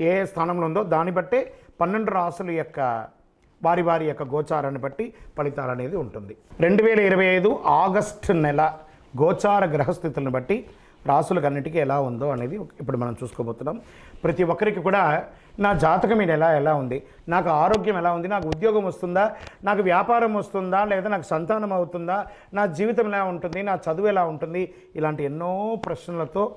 ఏ స్థానంలో ఉందో దాన్ని బట్టే పన్నెండు రాసుల యొక్క వారి వారి యొక్క గోచారాన్ని బట్టి ఫలితాలు అనేది ఉంటుంది. రెండు వేల ఇరవై ఐదు ఆగస్టు నెల గోచార గ్రహస్థితులను బట్టి రాసులకన్నిటికీ ఎలా ఉందో అనేది ఇప్పుడు మనం చూసుకోబోతున్నాం. ప్రతి ఒక్కరికి కూడా నా జాతకం ఇది ఎలా ఎలా ఉంది? నాకు ఆరోగ్యం ఎలా ఉంది? నాకు ఉద్యోగం వస్తుందా? నాకు వ్యాపారం వస్తుందా? లేదా నాకు సంతానం అవుతుందా? నా జీవితం ఎలా ఉంటుంది? నా చదువు ఎలా ఉంటుంది? ఇలాంటి ఎన్నో ప్రశ్నలతో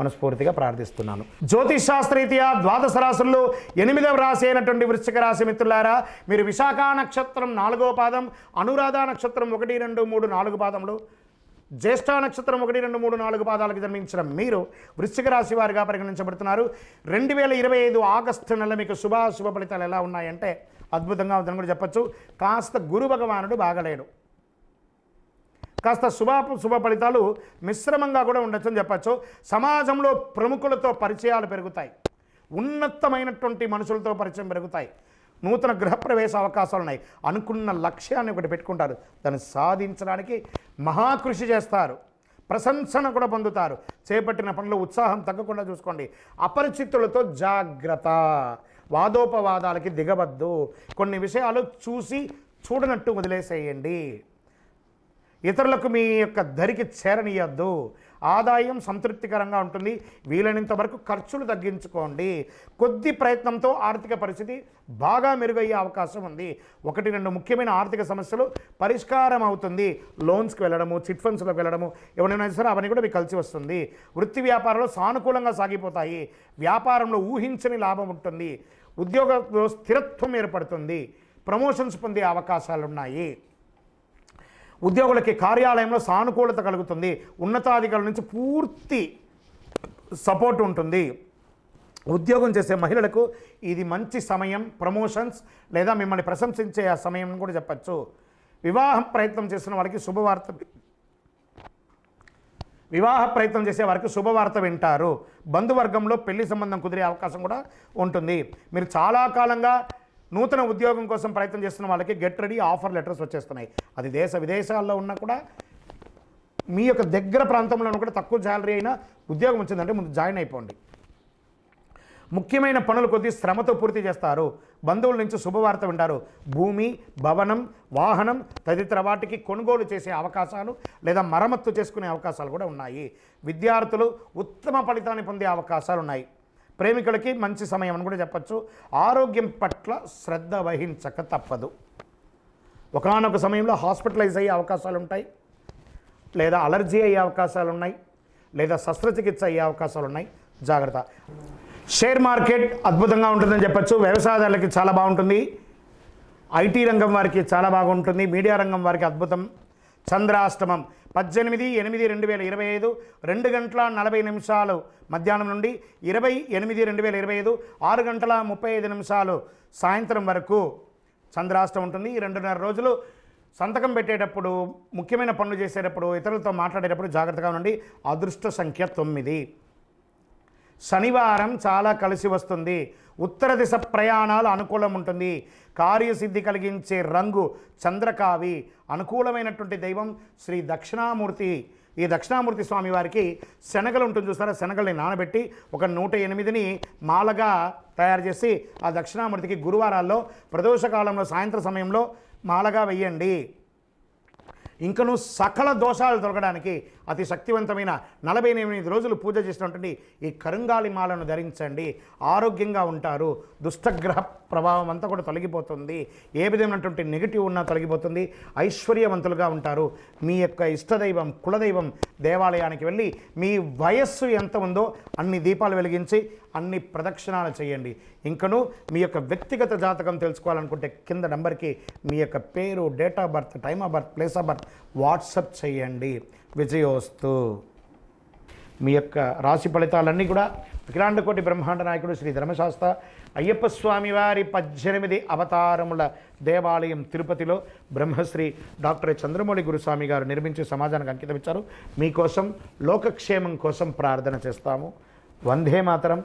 మనస్ఫూర్తిగా ప్రార్థిస్తున్నాను. జ్యోతిష్ శాస్త్రీతియా ద్వాదశ రాశుల్లో ఎనిమిదవ రాశి అయినటువంటి వృశ్చిక రాశి మిత్రులారా మీరు విశాఖ నక్షత్రం నాలుగో పాదం అనురాధ నక్షత్రం ఒకటి రెండు మూడు నాలుగు పాదములు జ్యేష్ఠ నక్షత్రం ఒకటి రెండు మూడు నాలుగు పాదాలకు జన్మించిన మీరు వృశ్చిక రాశి వారిగా పరిగణించబడుతున్నారు. రెండు వేల ఇరవై ఐదు ఆగస్టు నెల మీకు శుభాశుభ ఫలితాలు ఎలా ఉన్నాయంటే అద్భుతంగా ఉందని కూడా చెప్పచ్చు. కాస్త గురు భగవానుడు బాగలేడు. కాస్త శుభ శుభ ఫలితాలు మిశ్రమంగా కూడా ఉండొచ్చని చెప్పచ్చు. సమాజంలో ప్రముఖులతో పరిచయాలు పెరుగుతాయి. ఉన్నతమైనటువంటి మనుషులతో పరిచయం పెరుగుతాయి. నూతన గృహప్రవేశ అవకాశాలు ఉన్నాయి. అనుకున్న లక్ష్యాన్ని ఒకటి పెట్టుకుంటారు. దాన్ని సాధించడానికి మహాకృషి చేస్తారు. ప్రశంసన కూడా పొందుతారు. చేపట్టిన పనులు ఉత్సాహం తగ్గకుండా చూసుకోండి. అపరిచితులతో జాగ్రత్త. వాదోపవాదాలకి దిగవద్దు. కొన్ని విషయాలు చూసి చూడనట్టు వదిలేసేయండి. ఇతరులకు మీ యొక్క ధరికి చేరనీయద్దు. ఆదాయం సంతృప్తికరంగా ఉంటుంది. వీలైనంత వరకు ఖర్చులు తగ్గించుకోండి. కొద్ది ప్రయత్నంతో ఆర్థిక పరిస్థితి బాగా మెరుగయ్యే అవకాశం ఉంది. ఒకటి రెండు ముఖ్యమైన ఆర్థిక సమస్యలు పరిష్కారం అవుతుంది. లోన్స్కి వెళ్ళడము చిట్ ఫండ్స్లోకి వెళ్ళడము ఎవరైనా సరే అవన్నీ కూడా మీకు కలిసి వస్తుంది. వృత్తి వ్యాపారంలో సానుకూలంగా సాగిపోతాయి. వ్యాపారంలో ఊహించని లాభం ఉంటుంది. ఉద్యోగంలో స్థిరత్వం ఏర్పడుతుంది. ప్రమోషన్స్ పొందే అవకాశాలు ఉన్నాయి ఉద్యోగులకి కార్యాలయంలో సానుకూలత కలుగుతుంది. ఉన్నతాధికారుల నుంచి పూర్తి సపోర్ట్ ఉంటుంది. ఉద్యోగం చేసే మహిళలకు ఇది మంచి సమయం ప్రమోషన్స్ లేదా మిమ్మల్ని ప్రశంసించే ఆ సమయం కూడా చెప్పచ్చు. వివాహం ప్రయత్నం చేసిన వాళ్ళకి శుభవార్త వివాహ ప్రయత్నం చేసే వారికి శుభవార్త వింటారు. బంధువర్గంలో పెళ్ళి సంబంధం కుదిరే అవకాశం కూడా ఉంటుంది. మీరు చాలా కాలంగా నూతన ఉద్యోగం కోసం ప్రయత్నం చేస్తున్న వాళ్ళకి గెట్ రెడీ ఆఫర్ లెటర్స్ వచ్చేస్తున్నాయి. అది దేశ విదేశాల్లో ఉన్నా కూడా మీ యొక్క దగ్గర ప్రాంతంలో కూడా తక్కువ శాలరీ అయినా ఉద్యోగం వచ్చిందంటే ముందు జాయిన్ అయిపోండి. ముఖ్యమైన పనులు కొద్ది శ్రమతో పూర్తి చేస్తారు. బంధువుల నుంచి శుభవార్త వింటారు. భూమి భవనం వాహనం తదితర వాటికి కొనుగోలు చేసే అవకాశాలు లేదా మరమ్మత్తు చేసుకునే అవకాశాలు కూడా ఉన్నాయి. విద్యార్థులు ఉత్తమ ఫలితాన్ని పొందే అవకాశాలు ఉన్నాయి. ప్రేమికులకి మంచి సమయం అని కూడా చెప్పచ్చు. ఆరోగ్యం పట్ల శ్రద్ధ వహించక తప్పదు. ఒకనొక సమయంలో హాస్పిటలైజ్ అయ్యే అవకాశాలు ఉంటాయి లేదా అలర్జీ అయ్యే అవకాశాలు ఉన్నాయి లేదా శస్త్రచికిత్స అయ్యే అవకాశాలు ఉన్నాయి జాగ్రత్త. షేర్ మార్కెట్ అద్భుతంగా ఉంటుందని చెప్పచ్చు. వ్యవసాయదారులకి చాలా బాగుంటుంది. ఐటీ రంగం వారికి చాలా బాగుంటుంది. మీడియా రంగం వారికి అద్భుతం. చంద్రాష్టమం పద్దెనిమిది ఎనిమిది రెండు వేల ఇరవై ఐదు రెండు గంటల నలభై నిమిషాలు మధ్యాహ్నం నుండి ఇరవై ఎనిమిది రెండు వేల ఇరవై ఐదు ఆరు గంటల ముప్పై ఐదు నిమిషాలు సాయంత్రం వరకు చంద్రాష్టం ఉంటుంది. ఈ రెండున్నర రోజులు సంతకం పెట్టేటప్పుడు ముఖ్యమైన పనులు చేసేటప్పుడు ఇతరులతో మాట్లాడేటప్పుడు జాగ్రత్తగా ఉండండి. అదృష్ట సంఖ్య తొమ్మిది. శనివారం చాలా కలిసి వస్తుంది. ఉత్తర దిశ ప్రయాణాలు అనుకూలం ఉంటుంది. కార్యసిద్ధి కలిగించే రంగు చంద్రకావి. అనుకూలమైనటువంటి దైవం శ్రీ దక్షిణామూర్తి. ఈ దక్షిణామూర్తి స్వామి వారికి శనగలు ఉంటుంది చూస్తారా శనగల్ని నానబెట్టి ఒక నూట ఎనిమిదిని మాలగా తయారు చేసి ఆ దక్షిణామూర్తికి గురువారాల్లో ప్రదోషకాలంలో సాయంత్ర సమయంలో మాలగా వెయ్యండి ఇంకను సకల దోషాలు తొలగడానికి అతి శక్తివంతమైన నలభై ఎనిమిది రోజులు పూజ చేసినటువంటి ఈ కరుంగాలి మాలను ధరించండి. ఆరోగ్యంగా ఉంటారు. దుష్టగ్రహ ప్రభావం అంతా కూడా తొలగిపోతుంది. ఏ విధమైనటువంటి నెగిటివ్ ఉన్నా తొలగిపోతుంది. ఐశ్వర్యవంతులుగా ఉంటారు. మీ యొక్క ఇష్టదైవం కులదైవం దేవాలయానికి వెళ్ళి మీ వయస్సు ఎంత ఉందో అన్ని దీపాలు వెలిగించి అన్ని ప్రదక్షిణాలు చేయండి. ఇంకను మీ యొక్క వ్యక్తిగత జాతకం తెలుసుకోవాలనుకుంటే కింద నెంబర్కి మీ యొక్క పేరు date of birth time of birth place of birth WhatsApp చేయండి. విజయోస్తు. మీ యొక్క రాశి ఫలితాలన్నీ కూడా అఖిలాండకోటి బ్రహ్మాండ నాయకుడు శ్రీ ధర్మశాస్త్ర అయ్యప్ప స్వామి వారి పద్దెనిమిది అవతారముల దేవాలయం తిరుపతిలో బ్రహ్మశ్రీ డాక్టర్ చంద్రమౌళి గురుస్వామి గారు నిర్మించి సమాజానికి అంకితం ఇచ్చారు. మీకోసం లోకక్షేమం కోసం ప్రార్థన చేస్తాము. వందే మాతరం.